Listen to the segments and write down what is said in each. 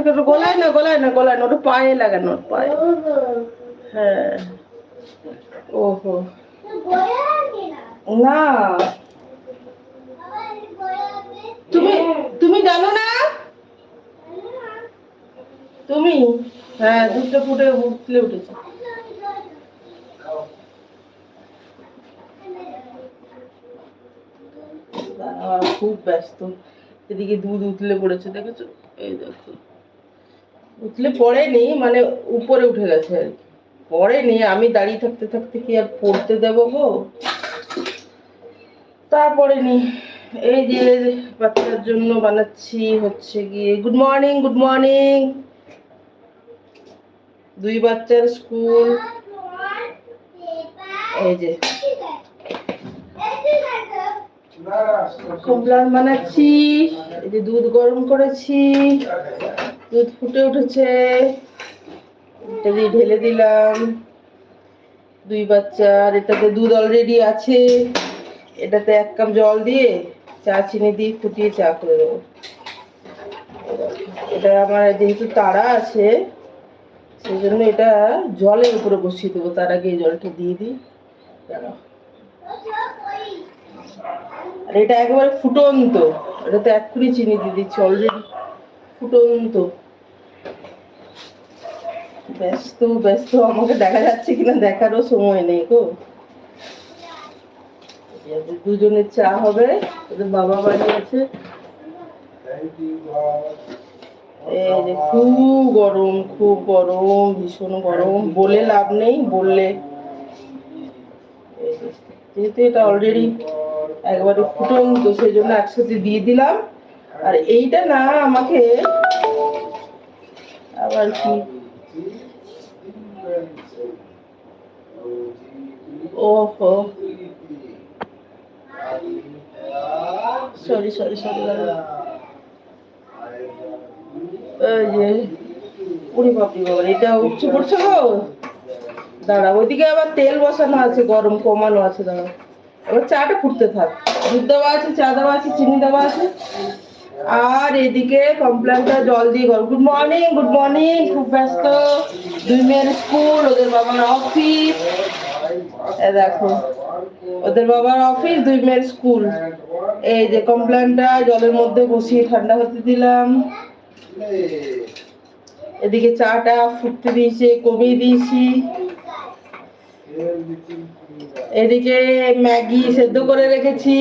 গলায় না গলায় না গলায় না, ওটা পায়ে লাগানো পায়ে। হ্যাঁ। ওহো। না। তুমি তুমি জানো না? তুমি? হ্যাঁ দুধটা ফুটে উঠলে উঠেছে। খুব ব্যস্ত। এদিকে দুধ উতলে পড়েছে, দেখেছ? এই দেখো। উতলে পড়েনি মানে উপরে উঠে গেছে আর পড়েনি আমি দাঁড়িয়ে থাকতে থাকতে কি আর পড়তে দেবো গো? তারপরে নি এই যে বাচ্চার জন্য বানাচ্ছি হচ্ছে গিয়ে গুড মর্নিং গুড মর্নিং দুই বাচ্চার স্কুল। এই যে। কমপ্লান বানাচ্ছি, এই যে দুধ গরম করেছি। দুধ ফুটে উঠেছে। এটা দিয়ে ঢেলে দিলাম। দুই বাচ্চার এটাতে দুধ অলরেডি আছে। এটাতে এক কাপ জল দিয়ে চা চিনি দিয়ে ফুটিয়ে চা করে দেবো। এটা আমার যেহেতু তাড়া আছে সেই জন্য এটা জলের উপরে বসিয়ে দেবো। তার আগে জলটা দিয়ে দিই। আর এটা একেবারে ফুটন্ত। এটাতে এক্ষুনি চিনি দিয়ে দিচ্ছি অলরেডি ফুটন্ত। ব্যস্ত ব্যস্ত, আমাকে দেখা যাচ্ছে কিনা দেখারও সময় নেই গো। দুজনের চা হবে ওদের বাবা বাড়ি আছে খুব গরম খুব গরম, ভীষণ গরম, বলে লাভ নেই, বললে। যেহেতু এটা অলরেডি একবারে ফুটন্ত সেই জন্য একসাথে দিয়ে দিলাম। আর এইটা না আমাকে আবার কি ওহো। সরি সরি সরি বাবা। এটা উঠছে গো। দাঁড়া, ওইদিকে আবার তেল বসানো আছে, গরম কমানো আছে, দাঁড়া। থাক। দুধ দেওয়া আছে, চা দেওয়া আছে, চিনি দেওয়া আছে। আর এদিকে কমপ্লেনটা জল দিয়ে গরম গুড মর্নিং গুড মর্নিং খুব ব্যস্ত। দুই মেয়ের স্কুল, ওদের বাবার অফিস দেখো, ওদের বাবার অফিস দুই মেয়ের স্কুল। এই যে কমপ্লেনটা, জলের মধ্যে বসিয়ে ঠান্ডা হতে দিলাম। এদিকে চাটা ফুটতে দিয়েছে, কমিয়ে দিয়েছি। এদিকে ম্যাগি সেদ্ধ করে রেখেছি।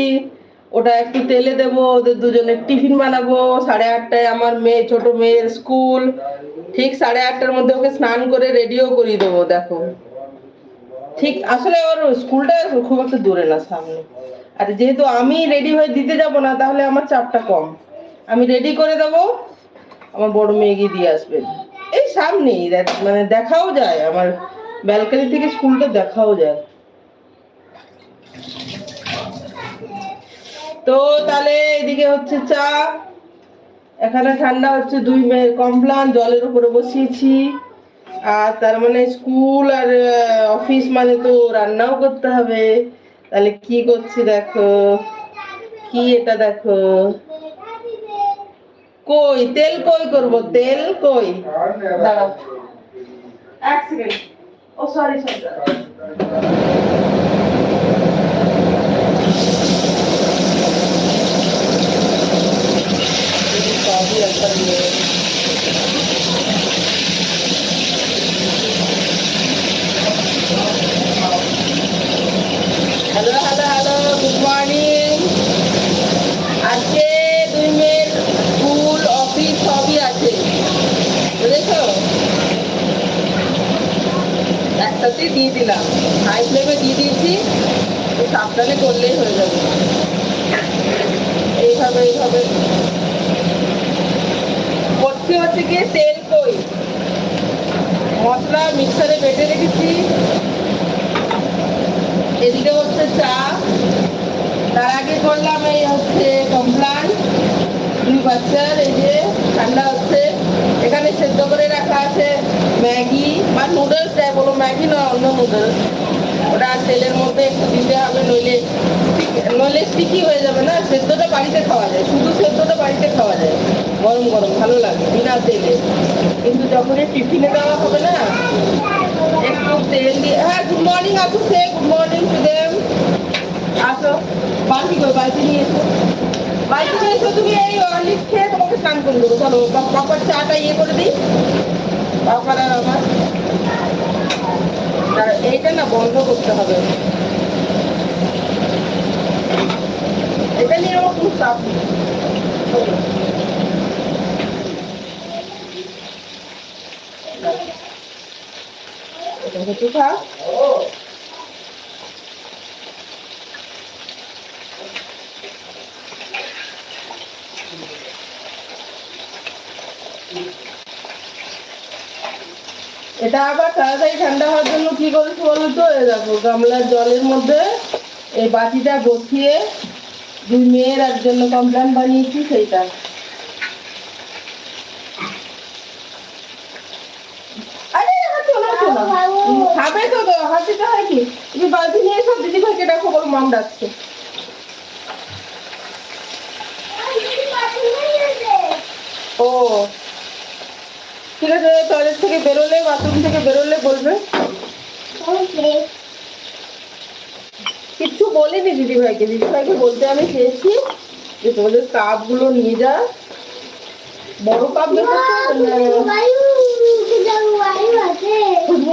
ওটা একটু তেলে দেবো, ওদের দুজনের টিফিন বানাবো, সাড়ে আটটায় আমার মেয়ে, ছোট মেয়ের স্কুল। ঠিক সাড়ে আটটার মধ্যে ওকে স্নান করে রেডিও করিয়ে দেবো, দেখো। ঠিক, আসলে ওর স্কুলটা খুব একটা দূরে না সামনে। আর যেহেতু আমি রেডি হয়ে দিতে যাব না, তাহলে আমার চাপটা কম। আমি রেডি করে দেবো, আমার বড় মেয়ে গিয়ে দিয়ে আসবে। এই সামনেই মানে দেখাও যায়, আমার ব্যালকনি থেকে স্কুলটা দেখাও যায়। তো তাহলে এদিকে হচ্ছে চা। এখানে ঠান্ডা হচ্ছে দুই মেয়ের কমপ্লান, জলের উপরে বসিয়েছি। আর তার মানে স্কুল আর অফিস মানে তো রান্নাও করতে হবে। তাহলে কি করছি দেখো? কি এটা দেখো? কই? তেল কই করব? তেল কই? দাঁড়াও। এক সেকেন্ড ও সরি সরি সবই একটা দিয়ে hello hello hello good morning আজকে দুই মেয়ের স্কুল অফিস সবই আছে বুঝেছ একসাথে দিয়ে দিলাম হাই ফ্লেমে দিয়ে দিয়েছি তো সাবধানে করলেই হয়ে যাবে এইভাবে এইভাবে করতে হচ্ছে গিয়ে তেল কই মশলা মিক্সারে বেটে রেখেছি। এদিকে হচ্ছে চা। তার আগে করলাম এই হচ্ছে কমপ্লান। বাচ্চার, এই যে ঠান্ডা হচ্ছে। এখানে সেদ্ধ করে রাখা আছে ম্যাগি। বা নুডলস দেয় বলো ম্যাগি নয় অন্য নুডলস? ওটা তেলের মধ্যে একটু দিতে হবে, নইলে নইলে স্টিকি হয়ে যাবে না, সেদ্ধটা বাড়িতে খাওয়া যায়, শুধু সেদ্ধটা বাড়িতে খাওয়া যায়। গরম গরম, ভালো লাগে, বিনা তেলে। কিন্তু যখন এই টিফিনে দেওয়া হবে না, একটু তেল দিয়ে হ্যাঁ গুড মর্নিং আসো, সে গুড মর্নিং টু দেম আসো, বালতি কই বালতি নিয়ে এসো। বালতি নিয়ে এসো, তুমি এই অলিভ খেয়ে তোমাকে স্নান করে দেবো। চলো বা- পাপার চাটা ইয়ে করে দিই। আর আমার। দাঁড়া, এইটা না বন্ধ করতে হবে। এটা নিয়ে কোনো চাপ। নেই থাক এটা আবার তাড়াতাড়ি ঠান্ডা হওয়ার জন্য কি করেছি বলো তো দেখো, গামলার জলের মধ্যে এই বাটিটা বসিয়ে দুই মেয়ের আর জন্য কমপ্লেন বানিয়েছি সেইটা খাবে ও। ঠিক আছে টয়লেট থেকে বেরোলে বাথরুম থেকে বেরোলে বলবে। কিচ্ছু বলিনি দিদি ভাইকে দিদি ভাইকে বলতে আমি চেয়েছি যে তোমাদের কাপগুলো নিয়ে যা। বড় কাপ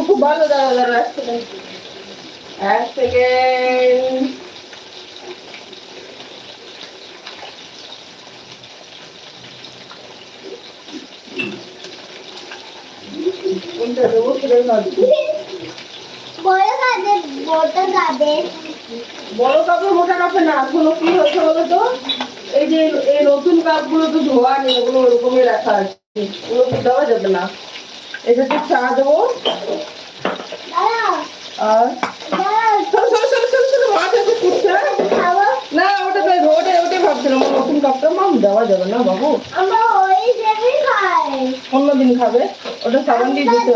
খুব ভালো, দাঁড়া দাঁড়া এক সেকেন্ড কোনটা দেবো সেটাই ভাবছি বড় কাপে মোটা কাপে না কোনো কি হয়েছে বলো তো? এই যে এই নতুন কাপগুলো তো ধোয়া নেই ওগুলো ওরকমই রাখা আছে। ওগুলো দেওয়া যাবে না। এটাতে চা দেবো। আর? না ওটা ওটা ওটাই ভাবছিলাম নতুন কাপটা মাম দেওয়া যাবে না বাবু। অন্যদিন খাবে। ওটা সাবান দিয়ে দিতে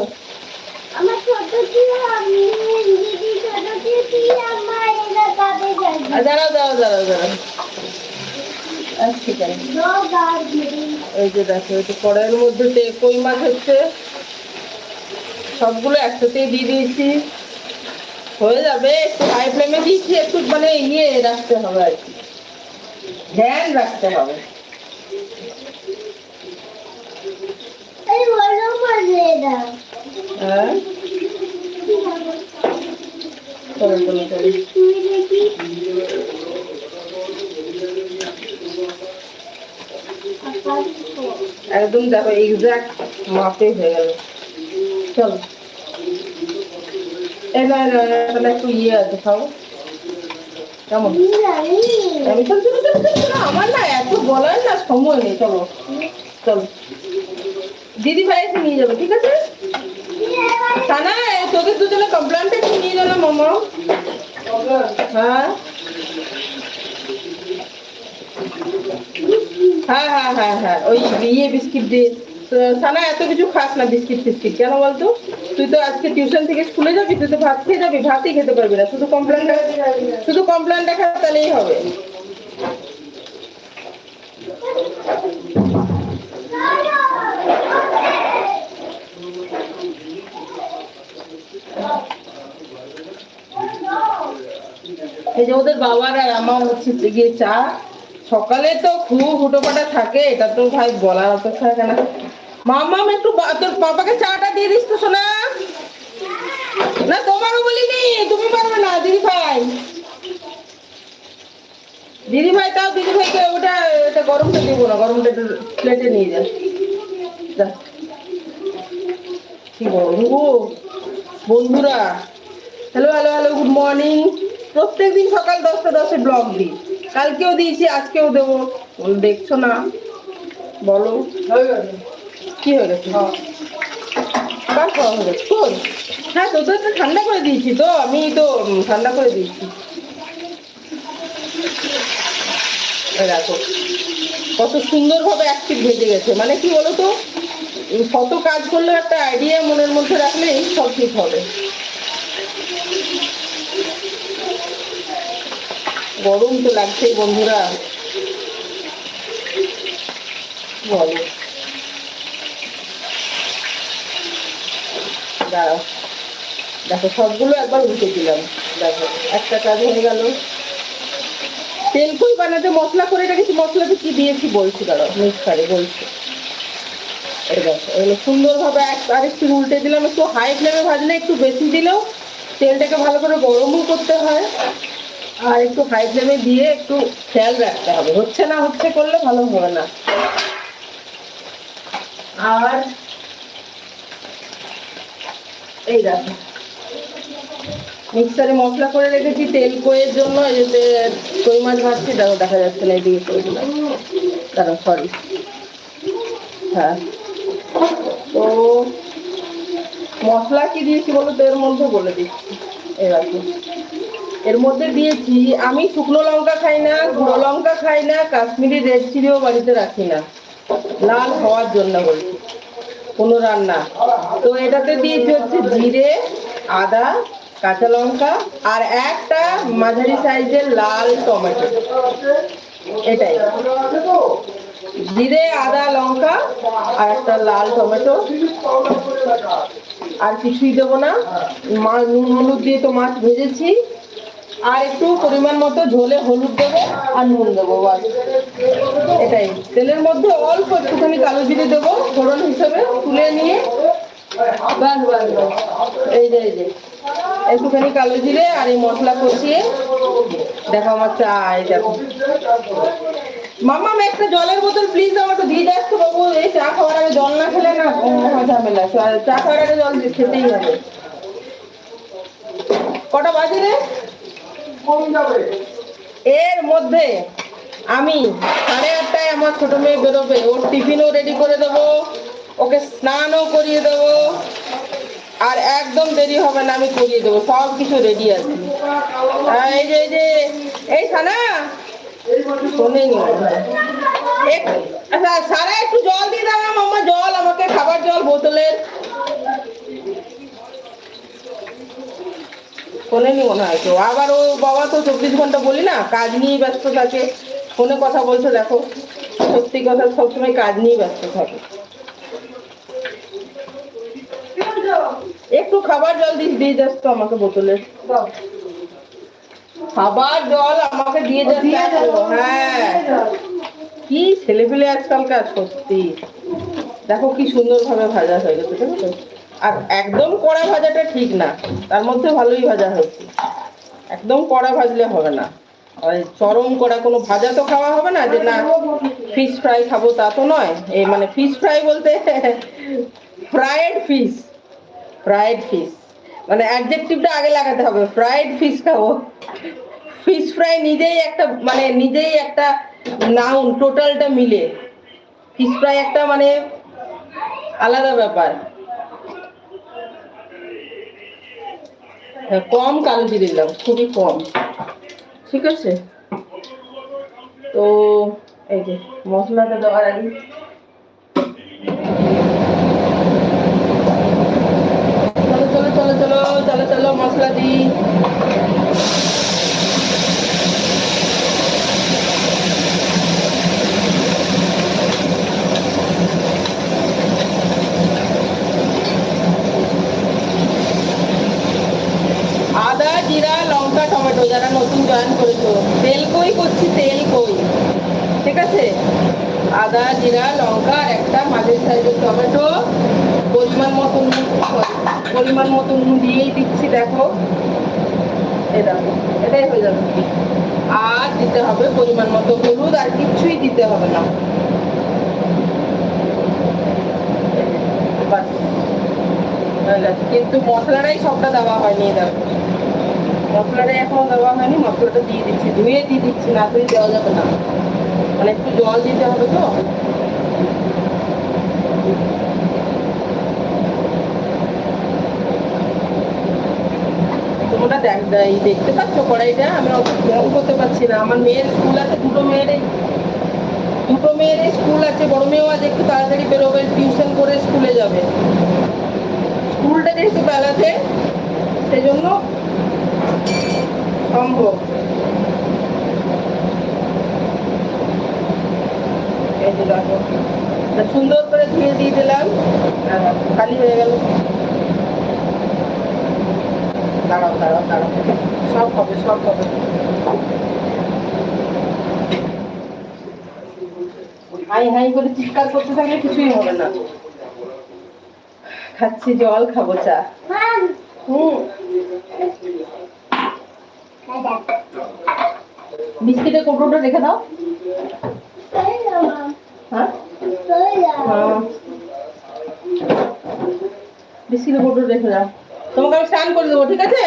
দাঁড়াও দাঁড়াও দাঁড়াও দাঁড়াও। আচ্ছা ঠিক আছে। নো যে দেখো এই কড়াইয়ের মধ্যে তে- কই মাছ হচ্ছে সবগুলো একসাথেই দিয়ে দিয়েছি। হয়ে যাবে একটু হাই ফ্লেমে দিয়েছি একটু মানে ইয়ে রাখতে হবে আর কি। ধ্যান রাখতে হবে এই বলো মানে এটা হ্যাঁ চলো চলো চলো তুই দেখি একদম দেখো এক্সাক্ট মাপে হয়ে গেল। চলো। না, এখানে একটু ইয়ে আছে খাও। কেমন? আমি চলো চলো চলো, চলো আমার না এত বলার না সময় নেই চলো। চলো। দিদি ভাই এসে নিয়ে যাব, ঠিক আছে? এই তোদের দুজনে কমপ্লেনটা একটু নিয়ে যাবে মামা। হ্যাঁ? হ্যাঁ হ্যাঁ হ্যাঁ হ্যাঁ ওই ইয়ে বিস্কিট দিয়ে। তো সানা এত কিছু খাস না বিস্কিট ফিস্কিট, কেন বলতো? তুই তো আজকে টিউশন থেকে স্কুলে যাবি, তুই তো ভাত খেয়ে যাবি, ভাতই খেতে পারবি না, শুধু কমপ্লেনটা শুধু কমপ্লেনটা খা, তাহলেই হবে এই যে ওদের বাবার আর আমার হচ্ছে গিয়ে চা। সকালে তো খুব হুটোপাটা থাকে, এটা তো ভাই বলার অপেক্ষা রাখে না। মামাম একটু তোর পাপাকে চাটা দিয়ে দিস তো শোনা না, তোমারও বলিনি তুমি পারবে না, দিদি ভাই। দিদি ভাই, তাও দিদি ভাইকে ওটা এটা গরমটা দিব না গরমটা একটু প্লেটে নিয়ে যা। কি গরম গো বন্ধুরা। Hello hello hello good morning প্রত্যেকদিন সকাল দশটা দশে ব্লগ দিই। কালকেও দিয়েছি আজকেও দেবো। দেখছ না? বলো। কি হয়ে গেছে? খাওয়া হয়ে গেছে তোর? হ্যাঁ তোদের তো ঠান্ডা করে দিয়েছি তো আমি তো ঠান্ডা করে দিয়েছি। দেখো কত সুন্দরভাবে অ্যাক্টিভ ভেজে গেছে। মানে কি বলো তো কত কাজ করলে একটা আইডিয়া মনের মধ্যে রাখলেই সব ঠিক হবে। গরম তো লাগছেই বন্ধুরা। বলো। দাঁড়াও। দেখো, সবগুলো একবার উল্টে দিলাম। দেখো, একটা কাজ হয়ে গেল। তেল কই বানাতে মশলা করে রেখেছি, মশলাতে কি দিয়েছি বলছি, দাঁড়াও মিক্সারে বলছি। এগুলো সুন্দরভাবে এক আরেকটু উল্টে দিলাম, একটু হাই ফ্লেমে ভাজলে একটু বেশি দিলেও তেলটাকে ভালো করে গরমও করতে হয়। আর একটু হাই ফ্লেমে দিয়ে একটু খেয়াল রাখতে হবে। হচ্ছে না, হচ্ছে করলে ভালো হবে না। আর এই দেখো। মিক্সারে মশলা করে রেখেছি, তেল কইয়ের জন্য যে কই মাছ ভাজছি, দেখো, দেখা যাচ্ছে না এইদিকে করে দিলাম দাঁড়াও সরি হ্যাঁ। তো মশলা কি দিয়েছি বলো তো? এর মধ্যে বলে দিচ্ছি। এবার এর মধ্যে দিয়েছি, আমি শুকনো লঙ্কা খাই না, গুঁড়ো লঙ্কা খাই না, কাশ্মীরি রেড চিলিও বাড়িতে রাখি না। লাল হওয়ার জন্য বলছি, কোনো রান্না। তো এটাতে দিয়েছি হচ্ছে জিরে, আদা, কাঁচা লঙ্কা আর একটা মাঝারি সাইজের লাল টমেটো। এটাই। জিরে, আদা, লঙ্কা আর একটা লাল টমেটো। আর কিছুই দেবো না। মা নুন হলুদ দিয়ে তো মাছ ভেজেছি। আর একটু পরিমাণ মতো ঝোলে হলুদ দেবো আর নুন দেবো এটাই। তেলের মধ্যে অল্প একটুখানি কালো জিরে দেবো, ফোড়ন হিসেবে তুলে নিয়ে। বাস এই যে এই যে। একটুখানি কালো জিরে আর এই মশলা কষিয়ে দেখো আমার চা দেখো। মামা একটা জলের বোতল প্লিজ আমাকে দিয়ে যাস তো বাবু। এই চা খাওয়ার আগে জল না খেলে না ঝামেলা। চা খাওয়ার আগে জল খেতেই হবে। কটা বাজে রে? এর মধ্যে আমি সাড়ে আটটায় আমার ছোট মেয়ে বেরোবে। ওর টিফিনও রেডি করে দেবো, ওকে স্নানও করিয়ে দেবো, আর একদম দেরি হবে না, আমি করিয়ে দেবো, সব কিছু রেডি আছে এই যে এই যে, এই সানা, শোনেনি। আচ্ছা সারা একটু জল দিয়ে দাও মাম্মা, জল, আমাকে খাবার জল বোতলের। শোনেনি মনে হয় কেউ। আবার ও বাবা তো চব্বিশ ঘণ্টা বলি না কাজ নিয়েই ব্যস্ত থাকে। ফোনে কথা বলছে দেখো। সত্যি কথা সবসময় কাজ নিয়েই ব্যস্ত থাকে। একটু খাবার জল দিয়ে দিয়ে যাস তো আমাকে বোতলে। খাবার জল আমাকে দিয়ে যাস হ্যাঁ। কি ছেলে পেলে আজকালকার সত্যি। দেখো কি সুন্দর ভাবে ভাজা হয়ে গেছে দেখো আর একদম কড়া ভাজাটা ঠিক না, তার মধ্যে ভালোই ভাজা হয়েছে। একদম কড়া ভাজলে হবে না। চরম কড়া কোনো ভাজা তো খাওয়া হবে না যে না ফিশ ফ্রাই খাব তা তো নয়। এই মানে ফিশ ফ্রাই বলতে ফ্রায়েড ফিশ ফ্রায়েড ফিশ মানে অ্যাডজেক্টিভটা আগে লাগাতে হবে ফ্রায়েড ফিশ খাব। ফিশ ফ্রাই নিজেই একটা মানে নিজেই একটা নাউন টোটালটা মিলে। ফিশ ফ্রাই একটা মানে আলাদা ব্যাপার। কম কালো জিরে দিলাম, খুবই কম। ঠিক আছে? তো, এই যে, মশলাটা দেওয়ার আগে চলো চলো চলো চলো চলো চলো, মশলা দিই আদা জিরা লঙ্কা টমেটো যারা নতুন জয়েন করেছ তেল কই করছি তেল কই ঠিক আছে আদা জিরা, লঙ্কা আর একটা মাঝের সাইজের টমেটো, পরিমাণ মতো নুন পরিমাণ মতো নুন দিয়েই দিচ্ছি, দেখো। দেখো, এটাই হয়ে যাবে। আর দিতে হবে পরিমাণ মতো হলুদ, আর কিছুই দিতে হবে না। কিন্তু মশলাটাই সবটা দেওয়া হয়নি দেখো। মশলাটা এখনও দেওয়া হয়নি, মশলাটা দিয়ে দিচ্ছি। ধুয়ে দিয়ে দিচ্ছি, না ধুয়ে দেওয়া যাবে না। মানে একটু জল দিতে হবে তো। দেখতে পাচ্ছ? কড়াইটা করতে পারছি না। আমার মেয়ের স্কুল আছে, দুটো মেয়েরই। দুটো মেয়েরই স্কুল আছে মেয়েও আজ একটু তাড়াতাড়ি বেরোবে টিউশন করে স্কুলে যাবে। স্কুলটা যেহেতু বেলাতে, সেজন্য সম্ভব। সুন্দর করে ধুয়ে দিয়ে দিলাম খালি হয়ে গেল। দাঁড়াও দাঁড়াও দাঁড়াও। সব হবে সব হবে। হাই হাই করে চিৎকার করতে থাকলে কিছুই হবে না। খাচ্ছি জল খাব চা। হুম। বিস্কিটের কৌটোটা রেখে দাও। হ্যাঁ? হ্যাঁ। বিস্কিটের কৌটো রেখে দাও। তোমাকে আমি স্নান করে দেবো, ঠিক আছে?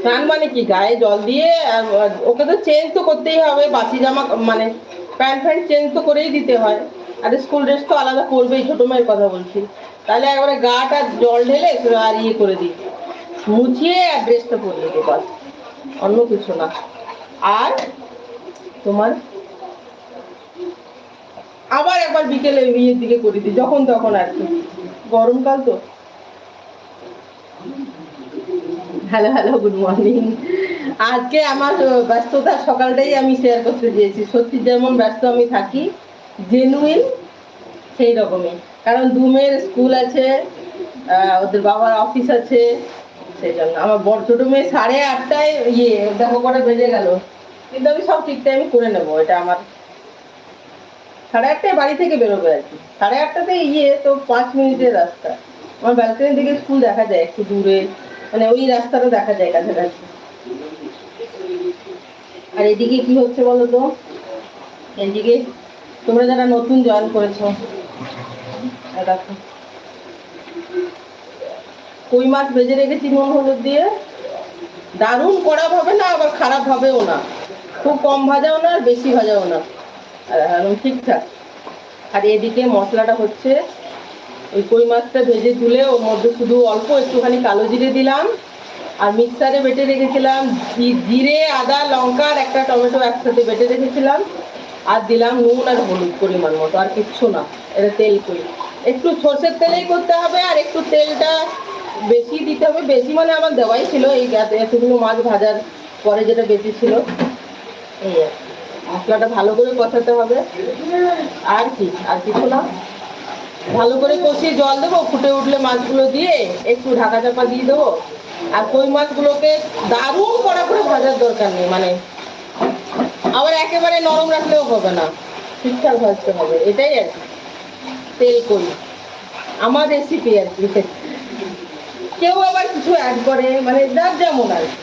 স্নান মানে কি? গায়ে জল দিয়ে ওকে তো চেঞ্জ তো করতেই হবে, বাসি জামা মানে প্যান্ট ফ্যান্ট চেঞ্জ তো করেই দিতে হয়। আর স্কুল ড্রেস তো আলাদা করবেই ছোট মেয়ের কথা বলছি। তাহলে একবারে গাটা জল ঢেলে আর ইয়ে করে দিই। মুছিয়ে আর ড্রেসটা পরিয়ে বাস। অন্য কিছু না। আর তোমার আবার একবার বিকেলে বিয়ের দিকে করে দিই, যখন তখন আর কি। গরমকাল তো। হ্যালো হ্যালো গুড মর্নিং আজকে আমার ব্যস্ততা সকালটাই আমি শেয়ার করতে চেয়েছি। সত্যি যেমন ব্যস্ত আমি থাকি জেনুইন সেই রকমই। কারণ দুমের স্কুল আছে ওদের বাবার অফিস আছে, সেই জন্য। আমার বড় ছোট মেয়ে সাড়ে আটটায় ইয়ে দেখো কটা বেজে গেল। কিন্তু আমি সব ঠিক টাইমে করে নেব, এটা আমার সাড়ে আটটায় বাড়ি থেকে বেরোবে আর কি। সাড়ে আটটাতে ইয়ে তো পাঁচ মিনিটের রাস্তা। আমার ব্যালকনির দিকে স্কুল দেখা যায় একটু দূরে। মানে ওই রাস্তাটা দেখা যায় কাছাকাছি। আর এদিকে কি হচ্ছে বলো তো? এদিকে তোমরা যারা নতুন জয়েন করেছ দেখো কই মাছ ভেজে রেখেছি নুন, হলুদ দিয়ে? দারুণ কড়া হবে না, আবার খারাপ হবেও না। খুব কম ভাজাও না, আর বেশি ভাজাও না। একদম ঠিকঠাক। আর এদিকে মশলাটা হচ্ছে ওই কই মাছটা ভেজে তুলে ওর মধ্যে শুধু অল্প একটুখানি কালো জিরে দিলাম। আর মিক্সারে বেটে রেখেছিলাম জিরে, আদা, লঙ্কা আর একটা টমেটো একসাথে বেটে রেখেছিলাম। আর দিলাম নুন আর হলুদ পরিমাণ মতো, আর কিচ্ছু না। এটা তেল কই। একটু সর্ষের তেলেই করতে হবে আর একটু তেলটা বেশি দিতে হবে। বেশি মানে আমার দেওয়াই ছিল এই এতগুলো মাছ ভাজার পরে যেটা বেশি ছিল। এই আর। মশলাটা ভালো করে কষাতে হবে। আর কি, আর কিছু না। ভালো করে কষিয়ে জল দেবো, ফুটে উঠলে মাছগুলো দিয়ে একটু ঢাকা চাপা দিয়ে দেবো। আর কই মাছগুলোকে দারুণ কড়া করে ভাজার দরকার নেই মানে আবার একেবারে নরম রাখলেও হবে না। ঠিকঠাক ভাজতে হবে, এটাই আর কি। তেল করি। আমার রেসিপি আর কি। কেউ আবার কিছু অ্যাড করে মানে যার যেমন আর কি।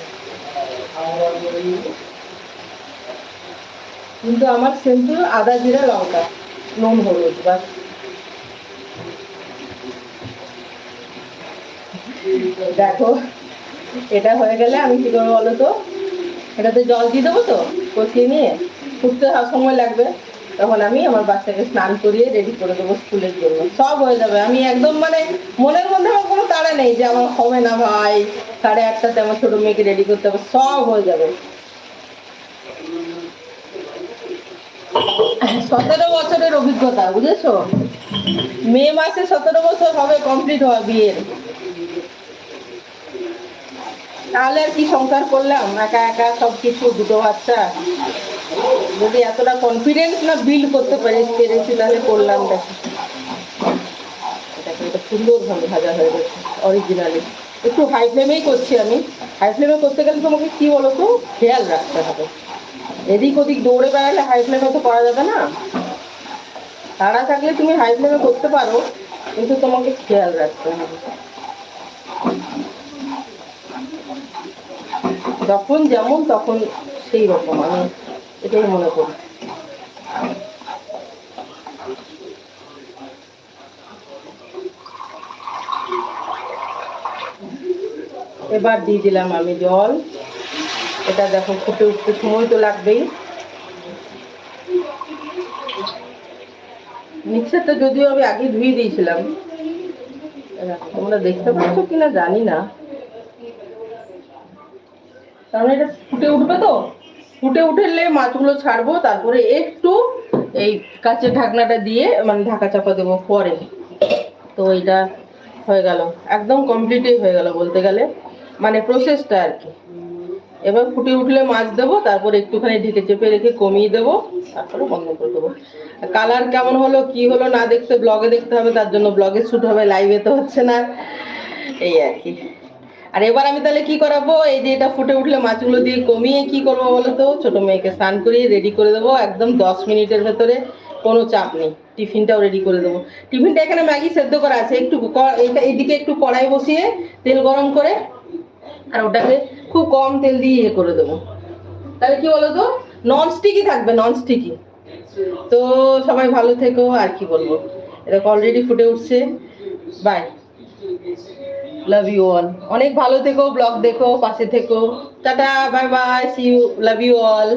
কিন্তু আমার সিম্পল আদা, জিরা, লঙ্কা, নুন, হলুদ, বাস। দেখো, এটা হয়ে গেলে আমি কি করব বলো তো? এটাতে জল দিয়ে দেবো তো কষিয়ে নিয়ে। ফুটতে সময় লাগবে। তখন আমি আমার বাচ্চাকে স্নান করিয়ে রেডি করে দেবো স্কুলের জন্য। সব হয়ে যাবে। আমি একদম মানে মনের মধ্যে আমার কোনো তাড়া নেই যে আমার হবে না ভাই। সাড়ে আটটাতে আমার ছোটো মেয়েকে রেডি করতে হবে। সব হয়ে যাবে। সতেরো বছরের অভিজ্ঞতা, বুঝেছ? মে মাসে সতেরো বছর হবে কমপ্লিট হওয়া বিয়ের। তাহলে কি সংসার করলাম? একা একা সব কিছু দুটো বাচ্চা? যদি এতটা কনফিডেন্স না বিল্ড করতে পারি পেরেছি, তাহলে করলাম দেখো। এটা সুন্দরভাবে ভাজা হয়ে গেছে অরিজিনালি একটু হাই ফ্লেমেই করছি আমি। হাই ফ্লেমে করতে গেলে তোমাকে কি বলো তো খেয়াল রাখতে হবে। এদিক ওদিক দৌড়ে বেড়ালে হাই ফ্লেমে তো করা যাবে না। তাড়া থাকলে তুমি হাই ফ্লেমে করতে পারো, কিন্তু তোমাকে খেয়াল রাখতে হবে। যখন যেমন তখন সেই রকম, আমি এটাই মনে করি। এবার দিয়ে দিলাম আমি জল। এটা দেখো ফুটে উঠতে সময় তো লাগবেই। মিক্সারটা যদিও আমি আগে ধুয়ে দিয়েছিলাম। তোমরা দেখতে পাচ্ছ কিনা জানি না। কারণ এটা ফুটে উঠবে তো? ফুটে উঠলে মাছগুলো ছাড়বো, তারপরে একটু এই কাঁচের ঢাকনাটা দিয়ে মানে ঢাকা চাপা দেবো পরে। তো এটা হয়ে গেল। একদম কমপ্লিটই হয়ে গেল বলতে গেলে। মানে প্রসেসটা আর কি। এবার ফুটে উঠলে মাছ দেবো, তারপর একটুখানি ঢেকে চেপে রেখে কমিয়ে দেবো, তারপরে বন্ধ করে দেবো। কালার কেমন হলো, কি হলো না দেখতে ব্লগে দেখতে হবে, তার জন্য ব্লগে শ্যুট হবে লাইভে তো হচ্ছে না। এই আর কি। আর এবার আমি তাহলে কি করাবো, এই যে এটা ফুটে উঠলে মাছগুলো দিয়ে কমিয়ে কি করব বলো তো? ছোট মেয়েকে স্নান করিয়ে রেডি করে দেবো, একদম দশ মিনিটের ভেতরে, কোনো চাপ নেই। টিফিনটাও রেডি করে দেবো। টিফিনটা এখানে ম্যাগি সেদ্ধ করা আছে, একটু এইদিকে একটু কড়াই বসিয়ে তেল গরম করে আর ওটাকে খুব কম তেল দিয়ে ইয়ে করে দেবো। তাহলে কি বলো তো নন স্টিকি থাকবে নন স্টিকি তো সবাই ভালো থেকো, আর কি বলব? এটা অলরেডি ফুটে উঠছে। বাই লাভ ইউ অল অনেক ভালো থেকো ব্লগ দেখো, পাশে থেকো। Tata bye bye see you love you all